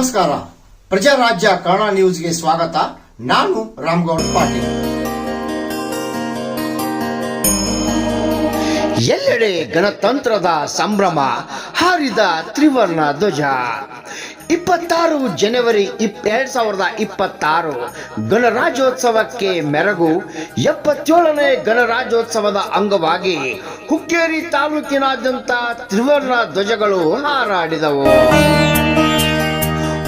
ನಮಸ್ಕಾರ. ಪ್ರಜಾರಾಜ್ಯ ಕನ್ನಡ ನ್ಯೂಸ್ಗೆ ಸ್ವಾಗತ. ನಾನು ರಾಮ್ಗೌಡ್ ಪಾಟೀಲ್. ಎಲ್ಲೆಡೆ ಗಣತಂತ್ರದ ಸಂಭ್ರಮ ಹಾರಿದ ತ್ರಿವರ್ಣ ಧ್ವಜ. ಇಪ್ಪತ್ತಾರು ಜನವರಿ ಇಪ್, ಎರಡ್ ಸಾವಿರದ ಇಪ್ಪತ್ತಾರು ಗಣರಾಜ್ಯೋತ್ಸವಕ್ಕೆ ಮೆರಗು ಎಪ್ಪತ್ತೇಳನೇ ಗಣರಾಜ್ಯೋತ್ಸವದ ಅಂಗವಾಗಿ ಹುಕ್ಕೇರಿ ತಾಲೂಕಿನಾದ್ಯಂತ ತ್ರಿವರ್ಣ ಧ್ವಜಗಳು ಹಾರಾಡಿದವು.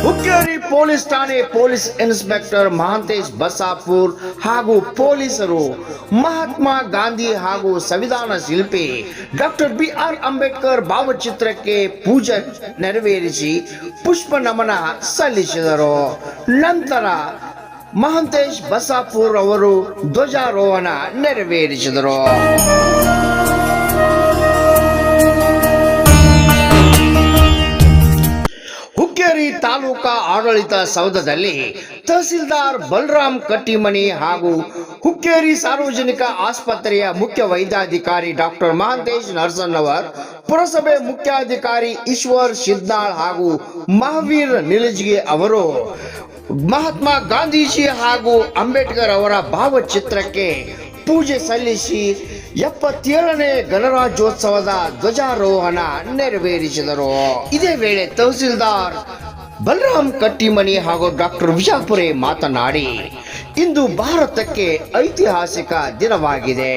ಹುಕ್ಕೇರಿ ಪೊಲೀಸ್ ಠಾಣೆ ಪೊಲೀಸ್ ಇನ್ಸ್ಪೆಕ್ಟರ್ ಮಹಾಂತೇಶ್ ಬಸಾಪುರ್ ಹಾಗೂ ಪೊಲೀಸರು ಮಹಾತ್ಮ ಗಾಂಧಿ ಹಾಗೂ ಸಂವಿಧಾನ ಶಿಲ್ಪಿ ಡಾಕ್ಟರ್ ಬಿ ಆರ್ ಅಂಬೇಡ್ಕರ್ ಭಾವಚಿತ್ರಕ್ಕೆ ಪೂಜೆ ನೆರವೇರಿಸಿ ಪುಷ್ಪ ನಮನ ಸಲ್ಲಿಸಿದರು. ನಂತರ ಮಹಾಂತೇಶ್ ಬಸಾಪುರ್ ಅವರು ಧ್ವಜಾರೋಹಣ ನೆರವೇರಿಸಿದರು. ಹುಕ್ಕೇರಿ ತಾಲೂಕಾ ಆಡಳಿತ ಸೌಧದಲ್ಲಿ ತಹಸೀಲ್ದಾರ್ ಬಲರಾಮ್ ಕಟ್ಟಿಮನಿ ಹಾಗೂ ಹುಕ್ಕೇರಿ ಸಾರ್ವಜನಿಕ ಆಸ್ಪತ್ರೆಯ ಮುಖ್ಯ ವೈದ್ಯಾಧಿಕಾರಿ ಡಾಕ್ಟರ್ ಮಹಾಂತೇಶ್ ನರಸನ್ನವರ್ ಪುರಸಭೆ ಮುಖ್ಯಾಧಿಕಾರಿ ಈಶ್ವರ್ ಶಿದ್ನಾಳ್ ಹಾಗೂ ಮಹಾವೀರ್ ನಿಲಜ್ಗೆ ಅವರು, ಮಹಾತ್ಮ ಗಾಂಧೀಜಿ ಹಾಗೂ ಅಂಬೇಡ್ಕರ್ ಅವರ ಭಾವಚಿತ್ರಕ್ಕೆ ಪೂಜೆ ಸಲ್ಲಿಸಿ ಎಪ್ಪತ್ತೇಳನೇ ಗಣರಾಜ್ಯೋತ್ಸವದ ಧ್ವಜಾರೋಹಣ ನೆರವೇರಿಸಿದರು. ಇದೇ ವೇಳೆ ತಹಸೀಲ್ದಾರ್ ಬಲರಾಮ್ ಕಟ್ಟಿಮನಿ ಹಾಗೂ ಡಾಕ್ಟರ್ ವಿಜಾಪುರೆ ಮಾತನಾಡಿ ಇಂದು ಭಾರತಕ್ಕೆ ಐತಿಹಾಸಿಕ ದಿನವಾಗಿದೆ.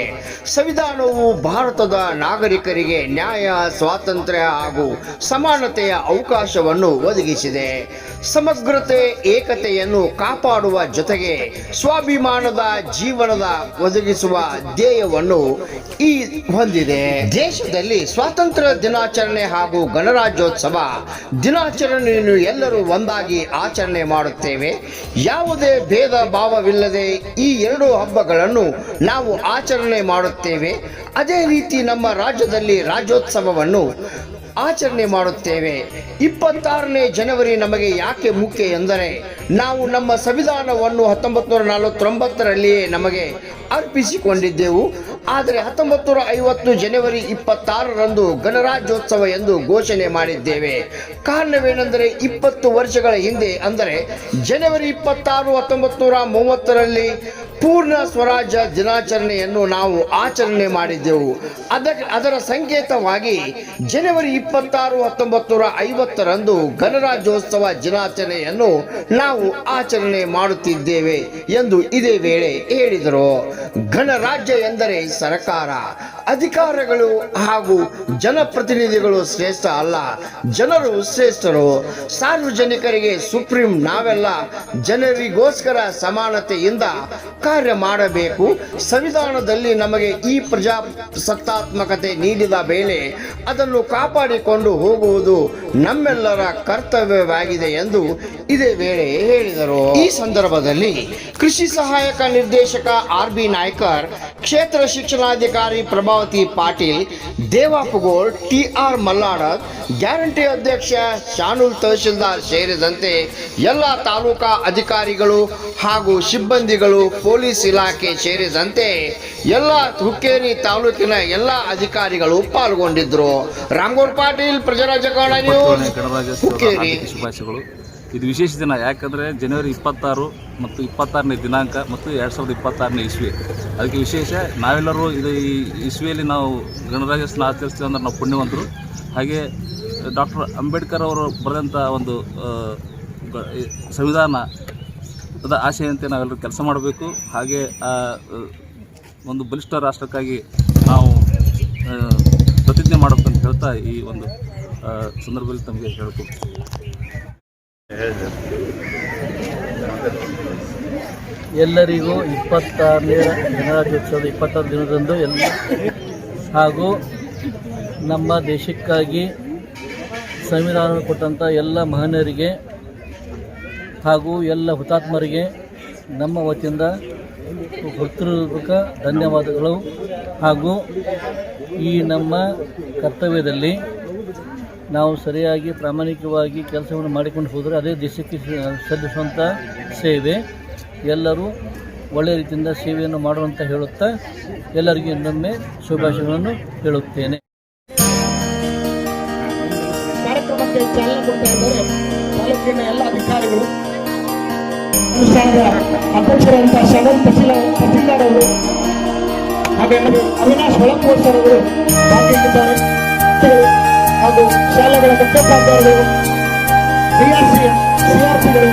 ಸಂವಿಧಾನವು ಭಾರತದ ನಾಗರಿಕರಿಗೆ ನ್ಯಾಯ, ಸ್ವಾತಂತ್ರ್ಯ ಹಾಗೂ ಸಮಾನತೆಯ ಅವಕಾಶವನ್ನು ಒದಗಿಸಿದೆ. ಸಮಗ್ರತೆ, ಏಕತೆಯನ್ನು ಕಾಪಾಡುವ ಜೊತೆಗೆ ಸ್ವಾಭಿಮಾನದ ಜೀವನದ ಒದಗಿಸುವ ಧ್ಯೇಯವನ್ನು ಈ ಹೊಂದಿದೆ. ದೇಶದಲ್ಲಿ ಸ್ವಾತಂತ್ರ್ಯ ದಿನಾಚರಣೆ ಹಾಗೂ ಗಣರಾಜ್ಯೋತ್ಸವ ದಿನಾಚರಣೆಯನ್ನು ಎಲ್ಲರೂ ಒಂದಾಗಿ ಆಚರಣೆ ಮಾಡುತ್ತೇವೆ. ಯಾವುದೇ ಭೇದ ಭಾವವಿಲ್ಲದೆ ಈ ಎರಡು ಹಬ್ಬಗಳನ್ನು ನಾವು ಆಚರಣೆ ಮಾಡುತ್ತೇವೆ. ಅದೇ ರೀತಿ ನಮ್ಮ ರಾಜ್ಯದಲ್ಲಿ ರಾಜ್ಯೋತ್ಸವವನ್ನು ಆಚರಣೆ ಮಾಡುತ್ತೇವೆ. ಇಪ್ಪತ್ತಾರನೇ ಜನವರಿ ನಮಗೆ ಯಾಕೆ ಮುಖ್ಯ ಎಂದರೆ, ನಾವು ನಮ್ಮ ಸಂವಿಧಾನವನ್ನು ಹತ್ತೊಂಬತ್ತು ನೂರ ನಲವತ್ತೊಂಬತ್ತರಲ್ಲಿಯೇ ನಮಗೆ ಅರ್ಪಿಸಿಕೊಂಡಿದ್ದೆವು. ಆದರೆ ಹತ್ತೊಂಬತ್ತು ನೂರ ಐವತ್ತು ಜನವರಿ ಇಪ್ಪತ್ತಾರರಂದು ಗಣರಾಜ್ಯೋತ್ಸವ ಎಂದು ಘೋಷಣೆ ಮಾಡಿದ್ದೇವೆ. ಕಾರಣವೇನೆಂದರೆ ಇಪ್ಪತ್ತು ವರ್ಷಗಳ ಹಿಂದೆ ಅಂದರೆ ಜನವರಿ ಇಪ್ಪತ್ತಾರು, ಹತ್ತೊಂಬತ್ತು ನೂರ ಮೂವತ್ತರಲ್ಲಿ ಪೂರ್ಣ ಸ್ವರಾಜ್ಯ ದಿನಾಚರಣೆಯನ್ನು ನಾವು ಆಚರಣೆ ಮಾಡಿದ್ದೆವು. ಅದಕ್ಕೆ ಅದರ ಸಂಕೇತವಾಗಿ ಜನವರಿ ಇಪ್ಪತ್ತಾರು, ಹತ್ತೊಂಬತ್ತು ನೂರ ಐವತ್ತರಂದು ಗಣರಾಜ್ಯೋತ್ಸವ ದಿನಾಚರಣೆಯನ್ನು ನಾವು ಆಚರಣೆ ಮಾಡುತ್ತಿದ್ದೇವೆ ಎಂದು ಇದೇ ವೇಳೆ ಹೇಳಿದರು. ಗಣರಾಜ್ಯ ಎಂದರೆ ಸರ್ಕಾರ ಅಧಿಕಾರಗಳು ಹಾಗೂ ಜನಪ್ರತಿನಿಧಿಗಳು ಶ್ರೇಷ್ಠ ಅಲ್ಲ. ಜನರು ಶ್ರೇಷ್ಠರು. ಸಾರ್ವಜನಿಕರಿಗೆ ಸುಪ್ರೀಂ ನಾವೆಲ್ಲ ಜನರಿಗೋಸ್ಕರ ಸಮಾನತೆಯಿಂದ ಕಾರ್ಯ ಮಾಡಬೇಕು. ಸಂವಿಧಾನದಲ್ಲಿ ನಮಗೆ ಈ ಪ್ರಜಾಸತ್ತಾತ್ಮಕತೆ ನೀಡಿದ ಮೇಲೆ ಅದನ್ನು ಕಾಪಾಡಿಕೊಂಡು ಹೋಗುವುದು ನಮ್ಮೆಲ್ಲರ ಕರ್ತವ್ಯವಾಗಿದೆ ಎಂದು ಇದೇ ವೇಳೆ ಹೇಳಿದರು. ಈ ಸಂದರ್ಭದಲ್ಲಿ ಕೃಷಿ ಸಹಾಯಕ ನಿರ್ದೇಶಕ ಆರ್ ಬಿ ನಾಯ್ಕರ್ ಕ್ಷೇತ್ರ ಶಿಕ್ಷಣಾಧಿಕಾರಿ Prabhavati Patil Devapagol T R Mallada guarantee ಅಧ್ಯಕ್ಷ ಶಾನೂಲ್ ತಹಶೀಲ್ದಾರ್ ಸೇರಿದಂತೆ ಎಲ್ಲ ತಾಲೂಕಾ ಅಧಿಕಾರಿಗಳು ಹಾಗೂ ಸಿಬ್ಬಂದಿಗಳು ಪೊಲೀಸ್ ಇಲಾಖೆ ಸೇರಿದಂತೆ ಎಲ್ಲ ಹುಕ್ಕೇರಿ ತಾಲೂಕಿನ ಎಲ್ಲ ಅಧಿಕಾರಿಗಳು ಪಾಲ್ಗೊಂಡಿದ್ರು. ರಾಮಗೌಡ್ ಪಾಟೀಲ್ ಪ್ರಜಾರಾಜ್ಯ ಕನ್ನಡ ನ್ಯೂಸ್ ಹುಕ್ಕೇರಿ. ಶುಭಾಶಯಗಳು. ಇದು ವಿಶೇಷ ದಿನ, ಯಾಕಂದರೆ ಜನವರಿ ಇಪ್ಪತ್ತಾರು ಮತ್ತು ಇಪ್ಪತ್ತಾರನೇ ದಿನಾಂಕ ಮತ್ತು ಎರಡು ಸಾವಿರದ ಇಪ್ಪತ್ತಾರನೇ ಇಸ್ವಿ. ಅದಕ್ಕೆ ವಿಶೇಷ, ನಾವೆಲ್ಲರೂ ಇದು ಈ ಇಸ್ವಿಯಲ್ಲಿ ನಾವು ಗಣರಾಜ್ಯೋತ್ಸವ ಆಚರಿಸ್ತೀವಿ ಅಂದರೆ ನಾವು ಪುಣ್ಯವಂತರು. ಹಾಗೆ, ಡಾಕ್ಟರ್ ಅಂಬೇಡ್ಕರ್ ಅವರು ಬರೆದಂಥ ಒಂದು ಸಂವಿಧಾನದ ಆಶೆಯಂತೆ ನಾವೆಲ್ಲರೂ ಕೆಲಸ ಮಾಡಬೇಕು. ಹಾಗೆ ಒಂದು ಬಲಿಷ್ಠ ರಾಷ್ಟ್ರಕ್ಕಾಗಿ ನಾವು ಪ್ರತಿಜ್ಞೆ ಮಾಡಬೇಕು ಅಂತ ಹೇಳ್ತಾ ಈ ಒಂದು ಸಂದರ್ಭದಲ್ಲಿ ತಮಗೆ ಹೇಳ್ಕೊಡ್ತೀನಿ. ಎಲ್ಲರಿಗೂ ಇಪ್ಪತ್ತಾರನೇ ಗಣರಾಜ್ಯೋತ್ಸವದ ಇಪ್ಪತ್ತಾರು ದಿನದಂದು ಎಲ್ಲ ಹಾಗೂ ನಮ್ಮ ದೇಶಕ್ಕಾಗಿ ಸಂವಿಧಾನ ಕೊಟ್ಟಂಥ ಎಲ್ಲ ಮಹನೀಯರಿಗೆ ಹಾಗೂ ಎಲ್ಲ ಹುತಾತ್ಮರಿಗೆ ನಮ್ಮ ವತಿಯಿಂದ ಹೃತ್ಪೂರ್ವಕ ಧನ್ಯವಾದಗಳು ಹಾಗೂ ಈ ನಮ್ಮ ಕರ್ತವ್ಯದಲ್ಲಿ ನಾವು ಸರಿಯಾಗಿ ಪ್ರಾಮಾಣಿಕವಾಗಿ ಕೆಲಸವನ್ನು ಮಾಡಿಕೊಂಡು ಹೋದರೆ ಅದೇ ದೇಶಕ್ಕೆ ಸಲ್ಲಿಸುವಂಥ ಸೇವೆ. ಎಲ್ಲರೂ ಒಳ್ಳೆಯ ರೀತಿಯಿಂದ ಸೇವೆಯನ್ನು ಮಾಡುವಂತ ಹೇಳುತ್ತಾ ಎಲ್ಲರಿಗೂ ಇನ್ನೊಮ್ಮೆ ಶುಭಾಶಯಗಳನ್ನು ಹೇಳುತ್ತೇನೆ. ಕಾರ್ಯಕ್ರಮಕ್ಕೆ ಎಲ್ಲ ಅಧಿಕಾರಿಗಳು ಅಧ್ಯಕ್ಷರಾದಂತಹ ಶರತ್ ಪಟೀಲ ಪಟೀಲಾರ್ ಅವರು ಹಾಗೆ ಅವಿನಾಶ್ ಹೊಳಪೂರ್ ಸರ್ ಅವರು ಭಾಗಿಯಾಗಿದ್ದಾರೆ. ಹಾಗೂ ಶಾಲೆಗಳ ಮುಖ್ಯ ಪ್ರಾಧ್ಯಾಪಕರು ಡಿಆರ್ಸಿ ಸಿಆರ್ಪಿಗಳು